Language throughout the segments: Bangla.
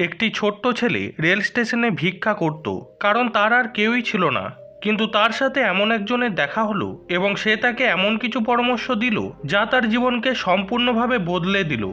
একটি ছোট্ট ছেলে রেল স্টেশনে ভিক্ষা করত, কারণ তার আর কেউই ছিল না। কিন্তু তার সাথে এমন একজনের দেখা হলো এবং সে তাকে এমন কিছু পরামর্শ দিল যা তার জীবনকে সম্পূর্ণভাবে বদলে দিল।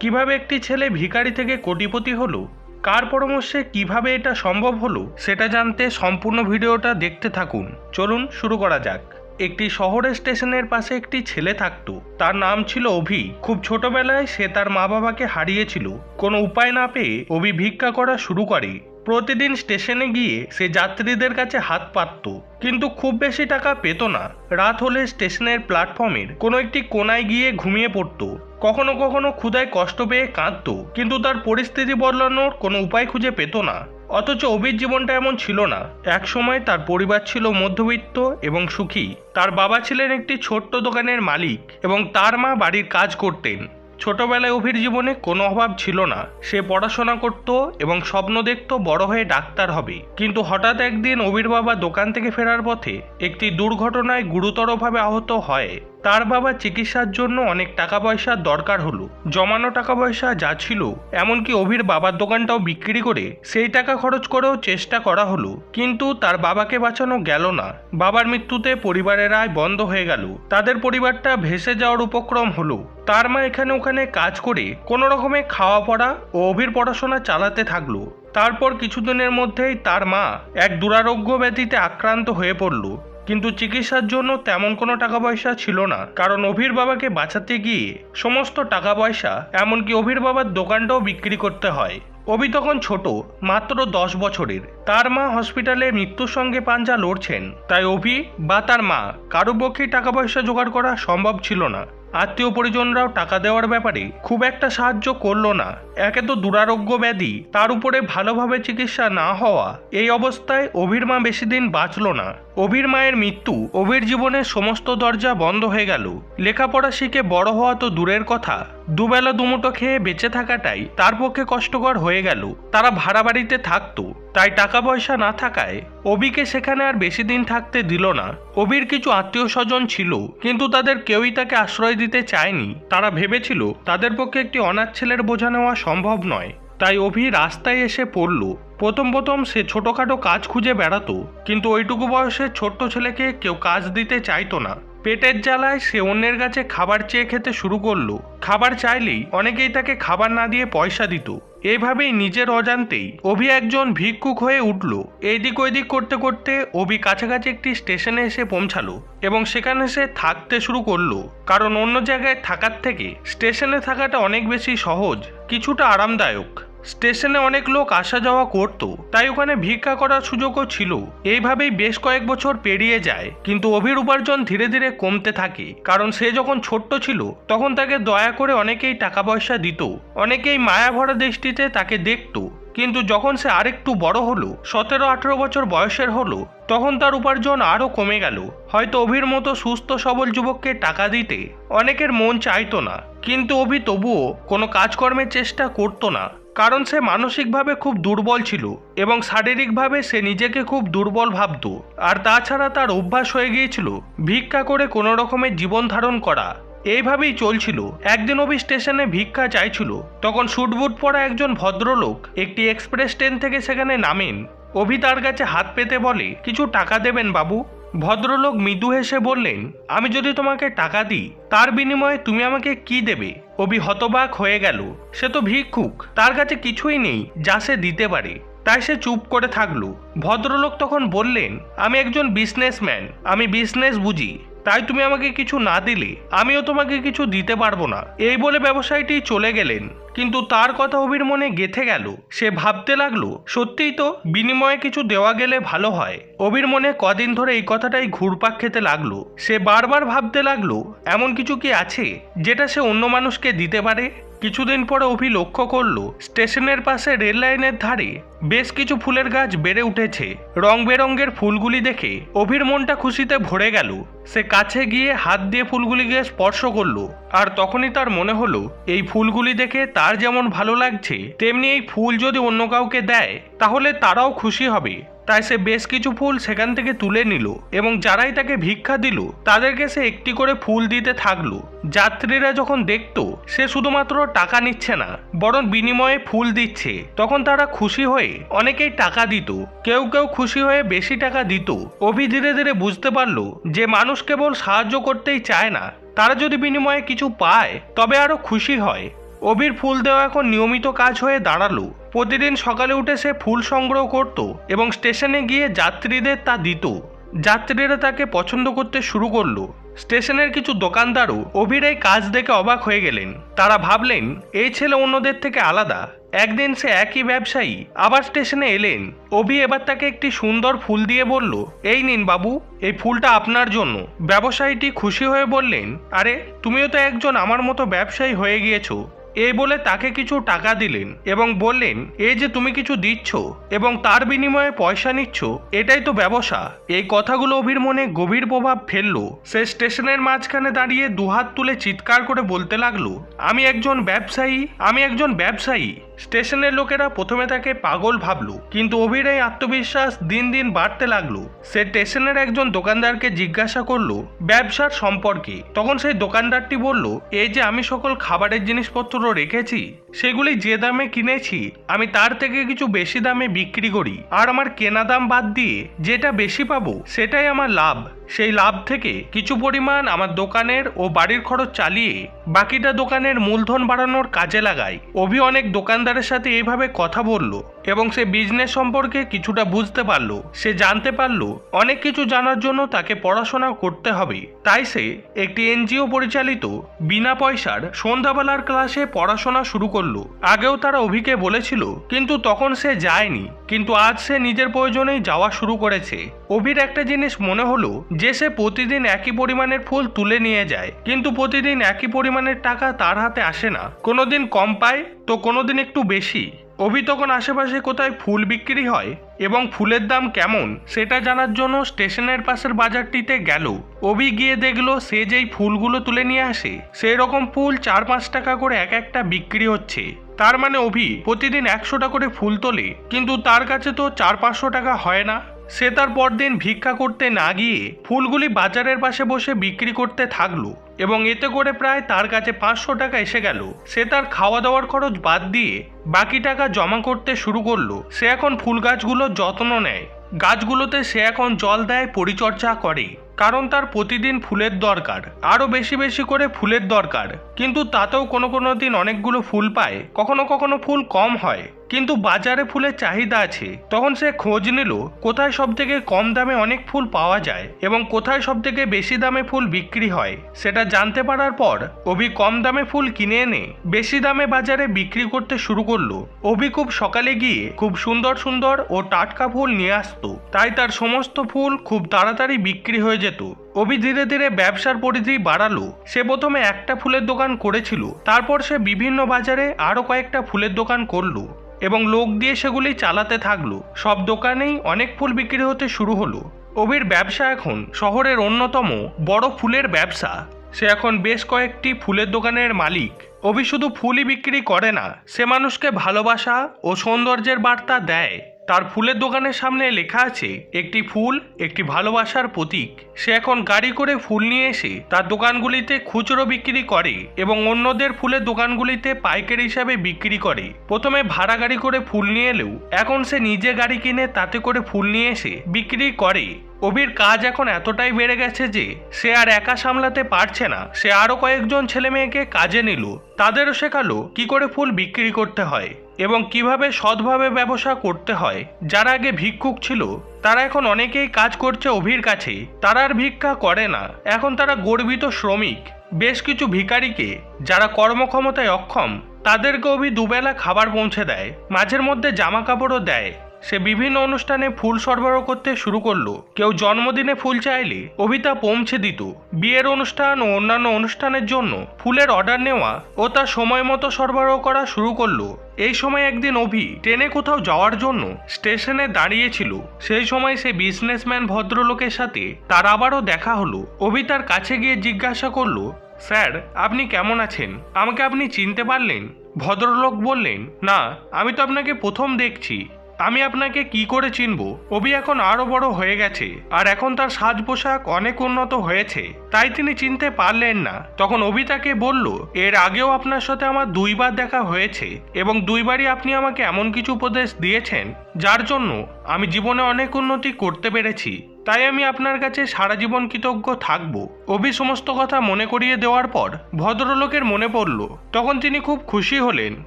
কীভাবে একটি ছেলে ভিখারি থেকে কোটিপতি হলো? কার পরামর্শে কীভাবে এটা সম্ভব হলো? সেটা জানতে সম্পূর্ণ ভিডিওটা দেখতে থাকুন। চলুন শুরু করা যাক। একটি শহরের স্টেশনের পাশে একটি ছেলে থাকতো। তার নাম ছিল অভি। খুব ছোটবেলায় সে তার মা বাবাকে হারিয়েছিল। কোনো উপায় না পেয়ে অভি ভিক্ষা করা শুরু করে। প্রতিদিন স্টেশনে গিয়ে সে যাত্রীদের কাছে হাত পাতত, কিন্তু খুব বেশি টাকা পেত না। রাত হলে স্টেশনের প্ল্যাটফর্মের কোনো একটি কোনায় গিয়ে ঘুমিয়ে পড়তো। কখনো কখনো ক্ষুধায় কষ্ট পেয়ে কাঁদতো, কিন্তু তার পরিস্থিতি বদলানোর কোনো উপায় খুঁজে পেত না। অথচ অভির জীবনটা এমন ছিল না। এক সময় তার পরিবার ছিল মধ্যবিত্ত এবং সুখী। তার বাবা ছিলেন একটি ছোট্ট দোকানের মালিক এবং তার মা বাড়ির কাজ করতেন। ছোটবেলায় অভির জীবনে কোনো অভাব ছিল না। সে পড়াশোনা করত এবং স্বপ্ন দেখত বড় হয়ে ডাক্তার হবে। কিন্তু হঠাৎ একদিন অভির বাবা দোকান থেকে ফেরার পথে একটি দুর্ঘটনায় গুরুতরভাবে আহত হয়। তার বাবা চিকিৎসার জন্য অনেক টাকা পয়সার দরকার হলো, জমানো টাকা পয়সা যা ছিল, এমনকি অভির বাবার দোকানটাও বিক্রি করে সেই টাকা খরচ করেও চেষ্টা করা হলো, কিন্তু তার বাবাকে বাঁচানো গেল না। বাবার মৃত্যুতে পরিবারের আয় বন্ধ হয়ে গেল, তাদের পরিবারটা ভেসে যাওয়ার উপক্রম হলো। তার মা এখানে ওখানে কাজ করে কোনো রকমে খাওয়া পড়া ও অভির পড়াশোনা চালাতে থাকল। তারপর কিছুদিনের মধ্যেই তার মা এক দুরারোগ্য ব্যাধিতে আক্রান্ত হয়ে পড়ল। কিন্তু চিকিৎসার জন্য তেমন কোনো টাকা পয়সা ছিল না। কারণ অভির বাবাকে বাঁচাতে গিয়ে সমস্ত টাকা পয়সা এমনকি অভির বাবার দোকানটাও বিক্রি করতে হয়। অভি তখন ছোট, মাত্র দশ বছরের। তার মা হসপিটালে মৃত্যুর সঙ্গে পাঞ্জা লড়ছেন। তাই অভি বা তার মা কারও পক্ষেই টাকা পয়সা জোগাড় করা সম্ভব ছিল না। আত্মীয় পরিজনরাও টাকা দেওয়ার ব্যাপারে খুব একটা সাহায্য করল না। একে তো দুরারোগ্য ব্যাধি, তার উপরে ভালোভাবে চিকিৎসা না হওয়া, এই অবস্থায় অভির মা বেশি দিন বাঁচল না। অভির মায়ের মৃত্যু, অভির জীবনের সমস্ত দরজা বন্ধ হয়ে গেল। লেখাপড়া শিখে বড় হওয়া তো দূরের কথা। দুবেলা দুমুটো খেয়ে বেঁচে থাকাটাই তার পক্ষে কষ্টকর হয়ে গেল। তারা ভাড়া বাড়িতে থাকতো, তাই টাকা পয়সা না থাকায় অবিকে সেখানে আর বেশি দিন থাকতে দিল না। অবির কিছু আত্মীয় স্বজন ছিল, কিন্তু তাদের কেউই তাকে আশ্রয় দিতে চায়নি। তারা ভেবেছিল, তাদের পক্ষে একটি অনাথ ছেলের বোঝা নেওয়া সম্ভব নয়। তাই অভি রাস্তায় এসে পড়ল। প্রথম প্রথম সে ছোটোখাটো কাজ খুঁজে বেড়াতো, কিন্তু ওইটুকু বয়সে ছোট্ট ছেলেকে কেউ কাজ দিতে চাইতো না। পেটের জ্বালায় সে অন্যের কাছে খাবার চেয়ে খেতে শুরু করল। খাবার চাইলেই অনেকেই তাকে খাবার না দিয়ে পয়সা দিত। এভাবেই নিজের অজান্তেই অভি একজন ভিক্ষুক হয়ে উঠল। এদিক ওইদিক করতে করতে অভি কাছাকাছি একটি স্টেশনে এসে পৌঁছালো এবং সেখানে সে থাকতে শুরু করল। কারণ অন্য জায়গায় থাকার থেকে স্টেশনে থাকাটা অনেক বেশি সহজ, কিছুটা আরামদায়ক। স্টেশনে অনেক লোক আসা যাওয়া করত, তাই ওখানে ভিক্ষা করার সুযোগও ছিল। এইভাবেই বেশ কয়েক বছর পেরিয়ে যায়, কিন্তু অভির উপার্জন ধীরে ধীরে কমতে থাকে, কারণ সে যখন ছোট্ট ছিল, তখন তাকে দয়া করে অনেকেই টাকা পয়সা দিত, অনেকেই মায়া ভরা দৃষ্টিতে তাকে দেখত। কিন্তু যখন সে আরেকটু বড় হলো, সতেরো আঠেরো বছর বয়সের হলো, তখন তার উপার্জন আরও কমে গেল। হয়তো অভির মতো সুস্থ সবল যুবককে টাকা দিতে অনেকের মন চাইতো না, কিন্তু অভি তবুও কোনো কাজকর্মের চেষ্টা করতো না। কারণ সে মানসিকভাবে খুব দুর্বল ছিল এবং শারীরিকভাবে সে নিজেকে খুব দুর্বল ভাবত। আর তাছাড়া তার অভ্যাস হয়ে গিয়েছিল ভিক্ষা করে কোনো রকমের জীবন ধারণ করা। এইভাবেই চলছিল। একদিন অভি স্টেশনে ভিক্ষা চাইছিল। তখন শুটবুট পরা একজন ভদ্রলোক একটি এক্সপ্রেস ট্রেন থেকে সেখানে নামেন। অভি তার কাছে হাত পেতে বলে, কিছু টাকা দেবেন বাবু? ভদ্রলোক মৃদু হেসে বললেন, আমি যদি তোমাকে টাকা দিই, তার বিনিময়ে তুমি আমাকে কি দেবে? অভি হতবাক হয়ে গেল। সে তো ভিক্ষুক, তার কাছে কিছুই নেই, যা সে দিতে পারে। তাই সে চুপ করে থাকল। ভদ্রলোক তখন বললেন, আমি একজন বিজনেসম্যান আমি বিজনেস বুঝি। তাই তুমি আমাকে কিছু না দিলে, আমিও তোমাকে কিছু দিতে পারব না। এই বলে ব্যবসায়ীটি চলে গেলেন। কিন্তু তার কথা অভির মনে গেথে গেল। সে ভাবতে লাগল, সত্যিই তো বিনিময়ে কিছু দেওয়া গেলে ভালো হয়। অভির মনে কদিন ধরে এই কথাটাই ঘুরপাক খেতে লাগল। সে বারবার ভাবতে লাগল, এমন কিছু কি আছে, যেটা সে অন্য মানুষকে দিতে পারে? কিছুদিন পরে অভি লক্ষ্য করল, স্টেশনের পাশে রেল লাইনের ধারে বেশ কিছু ফুলের গাছ বেড়ে উঠেছে। রং বেরঙের ফুলগুলি দেখে অভির মনটা খুশিতে ভরে গেল। সে কাছে গিয়ে হাত দিয়ে ফুলগুলিকে স্পর্শ করল, আর তখনই তার মনে হলো, এই ফুলগুলি দেখে তার যেমন ভালো লাগছে, তেমনি এই ফুল যদি অন্য কাউকে দেয়, তাহলে তারাও খুশি হবে। তাই সে বেশ কিছু ফুল সেখান থেকে তুলে নিল এবং যারাই তাকে ভিক্ষা দিল, তাদেরকে সে একটি করে ফুল দিতে থাকল। যাত্রীরা যখন দেখত, সে শুধুমাত্র টাকা নিচ্ছে না, বরং বিনিময়ে ফুল দিচ্ছে। তখন তারা খুশি হয়ে অনেকেই টাকা দিত, কেউ কেউ খুশি হয়ে বেশি টাকা দিত। অভি ধীরে ধীরে বুঝতে পারল যে মানুষ কেবল সাহায্য করতেই চায় না, তারা যদি বিনিময়ে কিছু পায়, তবে আরও খুশি হয়। অভির ফুল দেওয়া এখন নিয়মিত কাজ হয়ে দাঁড়াল। প্রতিদিন সকালে উঠে সে ফুল সংগ্রহ করত এবং স্টেশনে গিয়ে যাত্রীদের তা দিত। যাত্রীরা তাকে পছন্দ করতে শুরু করল। স্টেশনের কিছু দোকানদারও অভির এই কাজ দেখে অবাক হয়ে গেলেন। তারা ভাবলেন, এই ছেলে অন্যদের থেকে আলাদা। একদিন সে একই ব্যবসায়ী, আবার স্টেশনে এলেন। অভি এবার তাকে একটি সুন্দর ফুল দিয়ে বলল, এই নিন বাবু, এই ফুলটা আপনার জন্য। ব্যবসায়ীটি খুশি হয়ে বললেন, আরে, তুমিও তো একজন আমার মতো ব্যবসায়ী হয়ে গিয়েছো। এই বলে তাকে কিছু টাকা দিলেন এবং বললেন এই যে তুমি কিছু দিচ্ছ এবং তার বিনিময়ে পয়সা নিচ্ছ, এটাই তো ব্যবসা। এই কথাগুলো অভির মনে গভীর প্রভাব ফেলল। সে স্টেশনের মাঝখানে দাঁড়িয়ে দুহাত তুলে চিৎকার করে বলতে লাগল, আমি একজন ব্যবসায়ী, আমি একজন ব্যবসায়ী। স্টেশনের লোকেরা প্রথমে তাকে পাগল ভাবল, কিন্তু অভির এই আত্মবিশ্বাস দিন দিন বাড়তে লাগল। সে স্টেশনের একজন দোকানদারকে জিজ্ঞাসা করল, ব্যবসার সম্পর্কে? তখন সেই দোকানদারটি বলল, এই যে আমি সকল খাবারের জিনিসপত্র রেখেছি সেগুলি যে দামে কিনেছি, আমি তার থেকে কিছু বেশি দামে বিক্রি করি। আর আমার কেনা দাম বাদ দিয়ে যেটা বেশি পাবো, সেটাই আমার লাভ। সেই লাভ থেকে কিছু পরিমাণ আমার দোকানের ও বাড়ির খরচ চালিয়ে বাকিটা দোকানের মূলধন বাড়ানোর কাজে লাগাই। অভি অনেক দোকানদারের সাথে এইভাবে কথা বলল এবং সে বিজনেস সম্পর্কে কিছুটা বুঝতে পারল। সে জানতে পারল অনেক কিছু জানার জন্য তাকে পড়াশোনা করতে হবে। তাই সে একটি এনজিও পরিচালিত বিনা পয়সার সন্ধ্যাবেলার ক্লাসে পড়াশোনা শুরু করল। আগেও তারা অভিকে বলেছিল, কিন্তু তখন সে যায়নি। কিন্তু আজ সে নিজের প্রয়োজনেই যাওয়া শুরু করেছে। অভির একটা জিনিস মনে হলো, যে সে প্রতিদিন একই পরিমাণের ফুল তুলে নিয়ে যায়। কিন্তু প্রতিদিন একই পরিমাণের টাকা তার হাতে আসে না। কোনোদিন কম পায়, তো কোনোদিন একটু বেশি। অভি তখন আশেপাশে কোথায় ফুল বিক্রি হয় এবং ফুলের দাম কেমন, সেটা জানার জন্য স্টেশনের পাশের বাজারটিতে গেল। অভি গিয়ে দেখল সে যেই ফুলগুলো তুলে নিয়ে আসে সেই রকম ফুল চার পাঁচ টাকা করে এক একটা বিক্রি হচ্ছে। তার মানে অভি প্রতিদিন একশোটা করে ফুল তোলে, কিন্তু তার কাছে তো চার পাঁচশো টাকা হয় না। সে তার পরদিন ভিক্ষা করতে না গিয়ে ফুলগুলি বাজারের পাশে বসে বিক্রি করতে থাকল। এবং এতে করে প্রায় তার কাছে পাঁচশো টাকা এসে গেল। সে তার খাওয়া দাওয়ার খরচ বাদ দিয়ে বাকি টাকা জমা করতে শুরু করল। সে এখন ফুল গাছগুলোর যত্ন নেয়। গাছগুলোতে সে এখন জল দেয়, পরিচর্যা করে, কারণ তার প্রতিদিন ফুলের দরকার। আরও বেশি বেশি করে ফুলের দরকার। কিন্তু তাতেও কোনো কোনো দিন অনেকগুলো ফুল পায়। কখনো কখনো ফুল কম হয়। কিন্তু বাজারে ফুলের চাহিদা আছে। তখন সে খোঁজ নিল, কোথায় সব থেকে কম দামে অনেক ফুল পাওয়া যায় এবং কোথায় সব থেকে বেশি দামে ফুল বিক্রি হয়, সেটা জানতে পারার পর অভি কম দামে ফুল কিনে এনে বেশি দামে বাজারে বিক্রি করতে শুরু করল। অভি খুব সকালে গিয়ে খুব সুন্দর সুন্দর ও টাটকা ফুল নিয়ে আসতো। তাই তার সমস্ত ফুল খুব তাড়াতাড়ি বিক্রি হয়ে যেত। অভি ধীরে ধীরে ব্যবসার পরিধি বাড়ালো। সে প্রথমে একটা ফুলের দোকান করেছিল, তারপর সে বিভিন্ন বাজারে আরও কয়েকটা ফুলের দোকান করল। এবং লোক দিয়ে সেগুলি চালাতে থাকল। সব দোকানেই অনেক ফুল বিক্রি হতে শুরু হলো। অভির ব্যবসা এখন শহরের অন্যতম বড় ফুলের ব্যবসা। সে এখন বেশ কয়েকটি ফুলের দোকানের মালিক। অভি শুধু ফুলই বিক্রি করে না, সে মানুষকে ভালোবাসা ও সৌন্দর্যের বার্তা দেয়। তার ফুলের দোকানের সামনে লেখা আছে, একটি ফুল, একটি ভালোবাসার প্রতীক। সে এখন গাড়ি করে ফুল নিয়ে এসে তার দোকানগুলিতে খুচরো বিক্রি করে এবং অন্যদের ফুলের দোকানগুলিতে পাইকারি হিসাবে বিক্রি করে। প্রথমে ভাড়া গাড়ি করে ফুল নিয়ে এলেও, এখন সে নিজে গাড়ি কিনে তাতে করে ফুল নিয়ে এসে বিক্রি করে। অভির কাজ এখন এতটাই বেড়ে গেছে যে, সে আর একা সামলাতে পারছে না। সে আরও কয়েকজন ছেলে মেয়েকে কাজে নিল। তাদেরও শেখালো কি করে ফুল বিক্রি করতে হয়। এবং কীভাবে সৎভাবে ব্যবসা করতে হয়, যারা আগে ভিক্ষুক ছিল, তারা এখন অনেকেই কাজ করছে অভির কাছে, তারা আর ভিক্ষা করে না। এখন তারা গর্বিত শ্রমিক, বেশ কিছু ভিকারিকে যারা কর্মক্ষমতায় অক্ষম, তাদেরকে অভি দুবেলা খাবার পৌঁছে দেয়, মাঝের মধ্যে জামা কাপড়ও দেয়। সে বিভিন্ন অনুষ্ঠানে ফুল সরবরাহ করতে শুরু করল। কেউ জন্মদিনে ফুল চাইলে অভিতা পৌঁছে দিত। বিয়ের অনুষ্ঠান ও অন্যান্য অনুষ্ঠানের জন্য ফুলের অর্ডার নেওয়া ও তা সময় মতো সরবরাহ করা শুরু করল। এই সময় একদিন অভি ট্রেনে কোথাও যাওয়ার জন্য স্টেশনে দাঁড়িয়েছিল। সেই সময় সে বিজনেসম্যান ভদ্রলোকের সাথে তার আবারও দেখা হলো। অভি তার কাছে গিয়ে জিজ্ঞাসা করল, স্যার, আপনি কেমন আছেন? আমাকে আপনি চিনতে পারলেন? ভদ্রলোক বললেন, না, আমি তো আপনাকে প্রথম দেখছি। আমি আপনাকে কি করে চিনব? অভি এখন আরও বড় হয়ে গেছে, আর এখন তার সাজ পোশাক অনেক উন্নত হয়েছে। তাই তিনি চিনতে পারলেন না। তখন অভি তাকে বলল, এর আগেও আপনার সাথে আমার দুইবার দেখা হয়েছে এবং দুইবারই আপনি আমাকে এমন কিছু উপদেশ দিয়েছেন, যার জন্য আমি জীবনে অনেক উন্নতি করতে পেরেছি। তাই আমি আপনার কাছে সারা জীবন কৃতজ্ঞ থাকব। অভি সমস্ত কথা মনে করিয়ে দেওয়ার পর ভদ্রলোকের মনে পড়ল, তখন তিনি খুব খুশি হলেন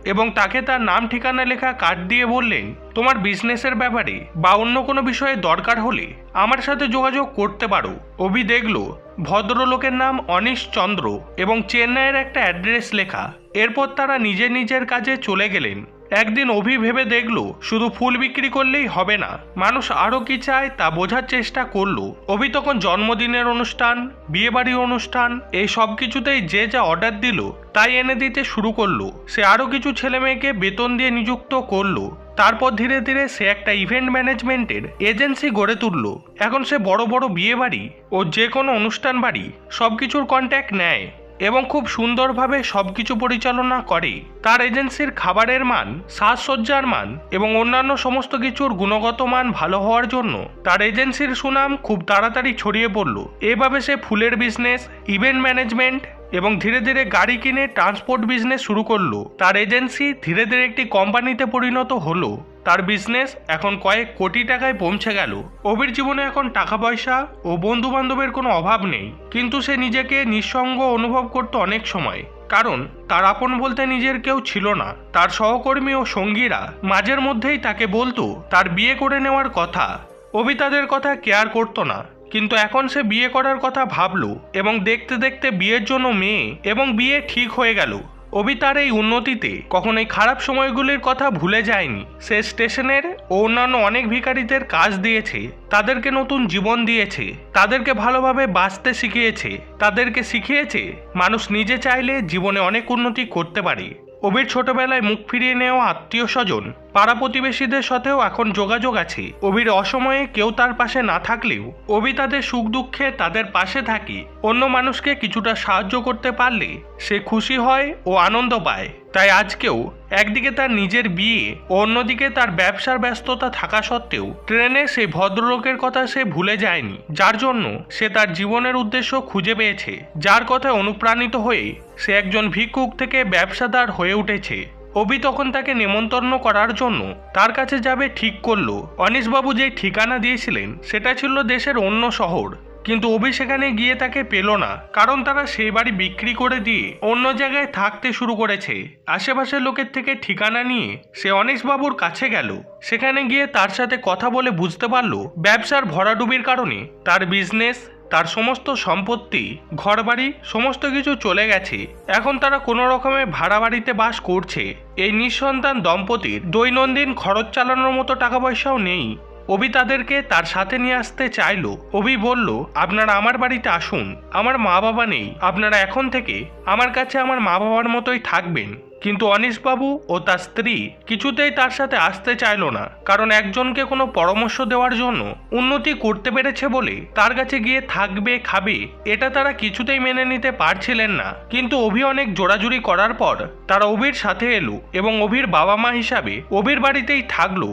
এবং তাকে তার নাম ঠিকানা লেখা কার্ড দিয়ে বললেন, তোমার বিজনেসের ব্যাপারে বা অন্য কোনো বিষয়ে দরকার হলে আমার সাথে যোগাযোগ করতে পারো। অভি দেখল ভদ্রলোকের নাম অনিশ চন্দ্র এবং চেন্নাইয়ের একটা অ্যাড্রেস লেখা। এরপর তারা নিজের নিজের কাজে চলে গেলেন। একদিন অভি ভেবে দেখল, শুধু ফুল বিক্রি করলেই হবে না। মানুষ আরও কি চায় তা বোঝার চেষ্টা করল। অভি তখন জন্মদিনের অনুষ্ঠান, বিয়েবাড়ির অনুষ্ঠান, এই সব কিছুতেই যে যা অর্ডার দিল, তাই এনে দিতে শুরু করল। সে আরও কিছু ছেলে মেয়েকে বেতন দিয়ে নিযুক্ত করল। তারপর ধীরে ধীরে সে একটা ইভেন্ট ম্যানেজমেন্টের এজেন্সি গড়ে তুলল। এখন সে বড় বড় বিয়ে বাড়ি ও যে কোনো অনুষ্ঠান বাড়ি সব কিছুর কন্ট্যাক্ট নেয় এবং খুব সুন্দরভাবে সবকিছু পরিচালনা করে। তার এজেন্সির খাবারের মান, সাজসজ্জার মান এবং অন্যান্য সমস্ত কিছুর গুণগত মান ভালো হওয়ার জন্য তার এজেন্সির সুনাম খুব তাড়াতাড়ি ছড়িয়ে পড়ল। এভাবে সে ফুলের বিজনেস ইভেন্ট ম্যানেজমেন্ট এবং ধীরে ধীরে গাড়ি কিনে ট্রান্সপোর্ট বিজনেস শুরু করল। তার এজেন্সি ধীরে ধীরে একটি কোম্পানিতে পরিণত হলো। তার বিজনেস এখন কয়েক কোটি টাকায় পৌঁছে গেল। অবির জীবনে এখন টাকা পয়সা ও বন্ধু বান্ধবের কোনো অভাব নেই। কিন্তু সে নিজেকে নিঃসঙ্গ অনুভব করত অনেক সময়। কারণ তার আপন বলতে নিজের কেউ ছিল না। তার সহকর্মী ও সঙ্গীরা মাঝের মধ্যেই তাকে বলতো, তার বিয়ে করে নেওয়ার কথা। অভি তাদের কথা কেয়ার করতো না। কিন্তু এখন সে বিয়ে করার কথা ভাবলো এবং দেখতে দেখতে বিয়ের জন্য মেয়ে এবং বিয়ে ঠিক হয়ে গেল। অভি তার এই উন্নতিতে কখনোই খারাপ সময়গুলির কথা ভুলে যায়নি। সে স্টেশনের ও অন্যান্য অনেক ভিখারিদের কাজ দিয়েছে, তাদেরকে নতুন জীবন দিয়েছে, তাদেরকে ভালোভাবে বাঁচতে শিখিয়েছে, তাদেরকে শিখিয়েছে, মানুষ নিজে চাইলে জীবনে অনেক উন্নতি করতে পারে। অবির ছোটবেলায় মুখ ফিরিয়ে নেওয়া আত্মীয় স্বজন পাড়া প্রতিবেশীদের সাথেও এখন যোগাযোগ আছে। অবির অসময়ে কেউ তার পাশে না থাকলেও অবি তাদের সুখ দুঃখে তাদের পাশে থাকি। অন্য মানুষকে কিছুটা সাহায্য করতে পারলে সে খুশি হয় ও আনন্দ পায়। তাই আজকেও একদিকে তার নিজের বিয়ে ও অন্যদিকে তার ব্যবসার ব্যস্ততা থাকা সত্ত্বেও ট্রেনে সেই ভদ্রলোকের কথা সে ভুলে যায়নি। যার জন্য সে তার জীবনের উদ্দেশ্য খুঁজে পেয়েছে। যার কথায় অনুপ্রাণিত হয়ে সে একজন ভিক্ষুক থেকে ব্যবসাদার হয়ে উঠেছে। অভি তখন তাকে নেমন্তন্ন করার জন্য তার কাছে যাবে ঠিক করল। অনিশবাবু যে ঠিকানা দিয়েছিলেন, সেটা ছিল দেশের অন্য শহর। কিন্তু অভি সেখানে গিয়ে তাকে পেল না, কারণ তারা সেই বাড়ি বিক্রি করে দিয়ে অন্য জায়গায় থাকতে শুরু করেছে। আশেপাশের লোকের থেকে ঠিকানা নিয়ে সে অনিশবাবুর কাছে গেল। সেখানে গিয়ে তার সাথে কথা বলে বুঝতে পারল, ব্যবসার ভরাডুবির কারণে তার বিজনেস তার সমস্ত সম্পত্তি, ঘরবাড়ি, সমস্ত কিছু চলে গেছে। এখন তারা কোনো রকমে ভাড়া বাড়িতে বাস করছে। এই নিঃসন্তান দম্পতির দৈনন্দিন খরচ চালানোর মতো টাকা পয়সাও নেই। অভি তাদেরকে তার সাথে নিয়ে আসতে চাইলো। অভি বলল, আপনারা আমার বাড়িতে আসুন। আমার মা বাবা নেই। আপনারা এখন থেকে আমার কাছে আমার মা বাবার মতোই থাকবেন। কিন্তু অনিশবাবু ও তার স্ত্রী কিছুতেই তার সাথে আসতে চাইলো না। কারণ একজনকে কোনো পরামর্শ দেওয়ার জন্য উন্নতি করতে পেরেছে বলে তার কাছে গিয়ে থাকবে, খাবে, এটা তারা কিছুতেই মেনে নিতে পারছিলেন না। কিন্তু অভি অনেক জোড়াজুড়ি করার পর তারা অভির সাথে এলো এবং অভির বাবা মা হিসাবে অভির বাড়িতেই থাকল।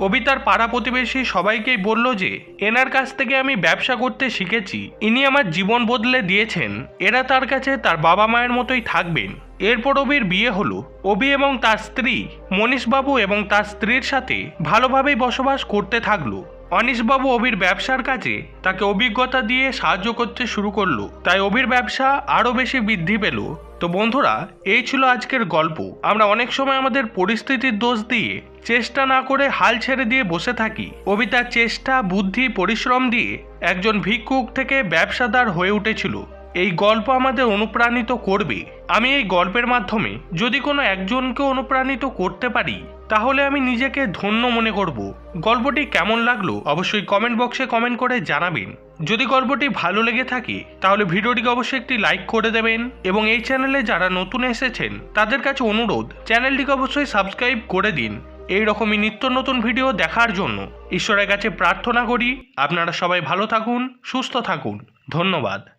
অভি তার পাড়া প্রতিবেশী সবাইকেই বলল যে, এনার কাছ থেকে আমি ব্যবসা করতে শিখেছি। ইনি আমার জীবন বদলে দিয়েছেন। এরা তার কাছে তার বাবা মায়ের মতোই থাকবেন। এরপর অবির বিয়ে হলো। অবি এবং তার স্ত্রী, মনীষবাবু এবং তার স্ত্রীর সাথে ভালোভাবেই বসবাস করতে থাকল। অনিশবাবু অবির ব্যবসার কাজে তাকে অভিজ্ঞতা দিয়ে সাহায্য করতে শুরু করল। তাই অবির ব্যবসা আরও বেশি বৃদ্ধি পেল। তো বন্ধুরা, এই ছিল আজকের গল্প। আমরা অনেক সময় আমাদের পরিস্থিতির দোষ দিয়ে চেষ্টা না করে হাল ছেড়ে দিয়ে বসে থাকি। কবিতার চেষ্টা, বুদ্ধি, পরিশ্রম দিয়ে একজন ভিক্ষুক থেকে ব্যবসাদার হয়ে উঠেছিল। এই গল্প আমাদের অনুপ্রাণিত করবে। আমি এই গল্পের মাধ্যমে যদি কোনো একজনকে অনুপ্রাণিত করতে পারি তাহলে আমি নিজেকে ধন্য মনে করব। গল্পটি কেমন লাগল অবশ্যই কমেন্ট বক্সে কমেন্ট করে জানাবেন। যদি গল্পটি ভালো লেগে থাকে, তাহলে ভিডিওটিকে অবশ্যই একটি লাইক করে দেবেন এবং এই চ্যানেলে যারা নতুন এসেছেন, তাদের কাছে অনুরোধ চ্যানেলটিকে অবশ্যই সাবস্ক্রাইব করে দিন। এই রকমই নিত্য নতুন ভিডিও দেখার জন্য। ঈশ্বরের কাছে প্রার্থনা করি, আপনারা সবাই ভালো থাকুন, সুস্থ থাকুন। ধন্যবাদ।